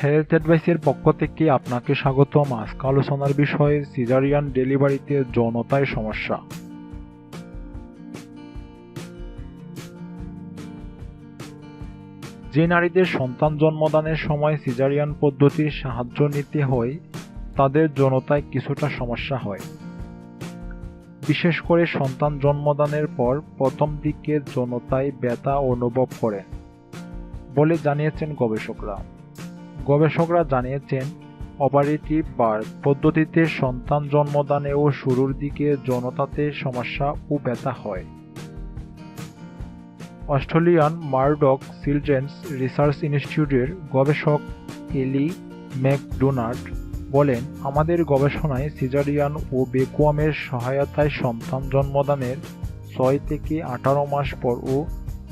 Health অ্যাডভাইসের পক্ষ থেকে আপনাকে স্বাগতম। আজকে আলোচনার বিষয়ে সিজারিয়ান ডেলিভারিতে যৌনতায় সমস্যা। যে নারীদের সন্তান জন্মদানের সময় সিজারিয়ান পদ্ধতির সাহায্য নিতে হয়, তাদের যৌনতায় কিছুটা সমস্যা হয়। বিশেষ করে সন্তান জন্মদানের পর প্রথম দিকে যৌনতায় ব্যথা অনুভব করেন বলে জানিয়েছেন গবেষকরা। গবেষকরা জানিয়েছেন, অপারেটিভ বার্থ পদ্ধতিতে সন্তান জন্মদানেও শুরুর দিকে যৌনতাতে সমস্যা ও ব্যথা হয়। অস্ট্রেলিয়ান মার্ডক চিলড্রেন্স রিসার্চ ইনস্টিটিউটের গবেষক এলি ম্যাকডোনাল্ড বলেন, আমাদের গবেষণায় সিজারিয়ান ও বেকুয়ামের সহায়তায় সন্তান জন্মদানের ছয় থেকে আঠারো মাস পর ও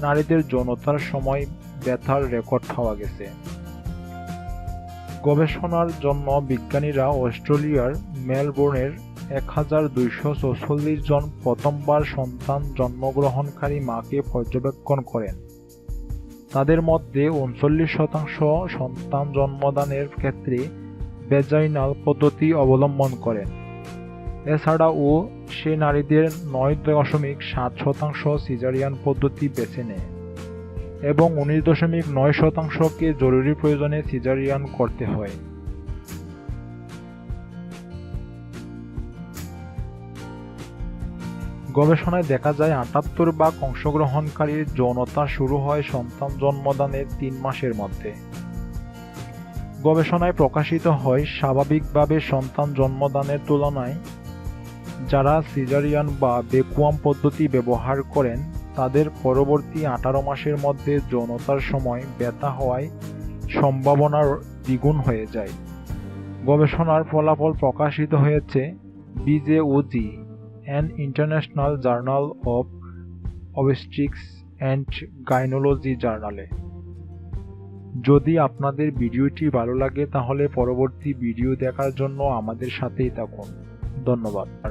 নারীদের যৌনতার সময় ব্যথার রেকর্ড পাওয়া গেছে। গবেষণার জন্য বিজ্ঞানীরা অস্ট্রেলিয়ার মেলবোর্নের এক হাজার দুইশো চৌচল্লিশ জন প্রথমবার সন্তান জন্মগ্রহণকারী মাকে পর্যবেক্ষণ করেন। তাদের মধ্যে উনচল্লিশ শতাংশ সন্তান জন্মদানের ক্ষেত্রে ভেজাইনাল পদ্ধতি অবলম্বন করেন। এছাড়াও সে নারীদের নয় দশমিক সাত শতাংশ সিজারিয়ান পদ্ধতি বেছে নেয়। এবং উনিশ দশমিক নয় শতাংশকে জরুরি প্রয়োজনে সিজারিয়ান করতে হয়। গবেষণায় দেখা যায়, আটাত্তর ভাগ অংশগ্রহণকারীর যৌনতা শুরু হয় সন্তান জন্মদানের তিন মাসের মধ্যে। গবেষণায় প্রকাশিত হয়, স্বাভাবিকভাবে সন্তান জন্মদানের তুলনায় যারা সিজারিয়ান বা বেকুয়াম পদ্ধতি ব্যবহার করেন তাদের পরবর্তী আঠারো মাসের মধ্যে যৌনতার সময় ব্যথা হওয়ায় সম্ভাবনার দ্বিগুণ হয়ে যায়। গবেষণার ফলাফল প্রকাশিত হয়েছে BJOG an international journal of obstetrics and gynaecology জার্নালে যদি আপনাদের ভিডিওটি ভালো লাগে, তাহলে পরবর্তী ভিডিও দেখার জন্য আমাদের সাথেই থাকুন। ধন্যবাদ।